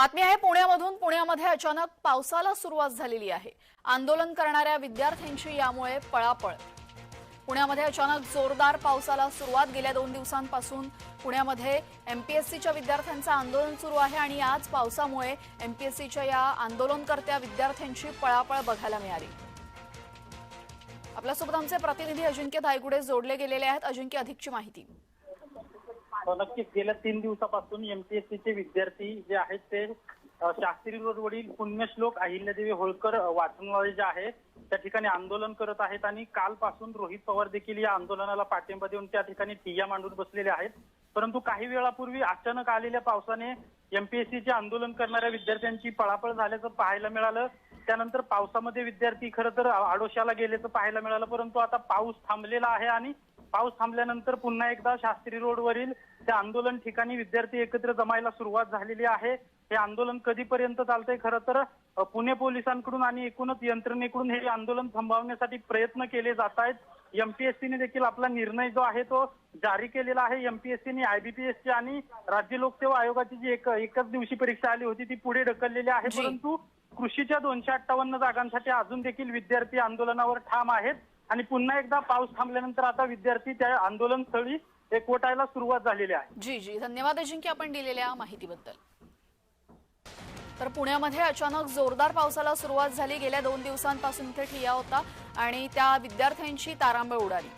बातमी आहे पुण्यामधून. पुण्यामध्ये अचानक पावसाला सुरुवात झालेली आहे. आंदोलन करणाऱ्या विद्यार्थ्यांची यामुळे पळापळ. पुण्यामध्ये अचानक जोरदार पावसाला सुरुवात गेल्या दोन दिवसांपासून. पुण्यामध्ये एमपीएससीच्या विद्यार्थ्यांचं आंदोलन सुरू आहे आणि आज पावसामुळे एमपीएससीच्या या आंदोलनकर्त्या विद्यार्थ्यांची पळापळ बघायला मिळाली. आपल्यासोबत आमचे प्रतिनिधी अजिंक्य धायगुडे जोडले गेलेले आहेत. अजिंक्य अधिकची माहिती. हो, नक्कीच. गेल्या तीन दिवसापासून एमपीएससीचे विद्यार्थी जे आहेत ते शास्त्री शास्त्री रोडवरील पुण्यश्लोक अहिल्यादेवी होळकर वाचनालय जे आहे त्या ठिकाणी आंदोलन करत आहेत आणि कालपासून रोहित पवार देखील या आंदोलनाला पाठिंबा देऊन त्या ठिकाणी ठिय्या मांडून बसलेले आहेत. परंतु काही वेळापूर्वी अचानक आलेल्या पावसाने एमपीएससीचे आंदोलन करणाऱ्या विद्यार्थ्यांची पळापळ झाल्याचं पाहायला मिळालं. त्यानंतर पावसामध्ये विद्यार्थी खरं तर आडोशाला गेल्याचं पाहायला मिळालं परंतु आता पाऊस थांबलेला आहे आणि पाऊस थांबल्यानंतर पुन्हा एकदा शास्त्री रोडवरील त्या आंदोलन ठिकाणी विद्यार्थी एकत्र जमायला सुरुवात झालेली आहे. हे आंदोलन कधीपर्यंत चालतंय? खरं तर पुणे पोलिसांकडून आणि एकूणच यंत्रणेकडून हे आंदोलन थांबवण्यासाठी प्रयत्न केले जात आहेत. एमपीएससीने देखील आपला निर्णय जो आहे तो जारी केलेला आहे. एमपीएससीने आयबीपीएसची आणि राज्य लोकसेवा आयोगाची जी एक एकच दिवशी परीक्षा आली होती ती पुढे ढकललेली आहे. परंतु कृषीच्या दोनशे अठ्ठावन्न जागांसाठी अजून देखील विद्यार्थी आंदोलनावर ठाम आहेत. आणि पुन्हा एकदा पाऊस थांबल्यानंतर आता विद्यार्थी त्या आंदोलन स्थळी एकवटायला सुरुवात झालेली आहे. जी जी. धन्यवाद अजिंक्य आपण दिलेल्या माहितीबद्दल. तर पुण्यामध्ये अचानक जोरदार पावसाला सुरुवात झाली. गेल्या दोन दिवसांपासून इथे ठिया होता आणि त्या विद्यार्थ्यांची तारांबळ उडाली.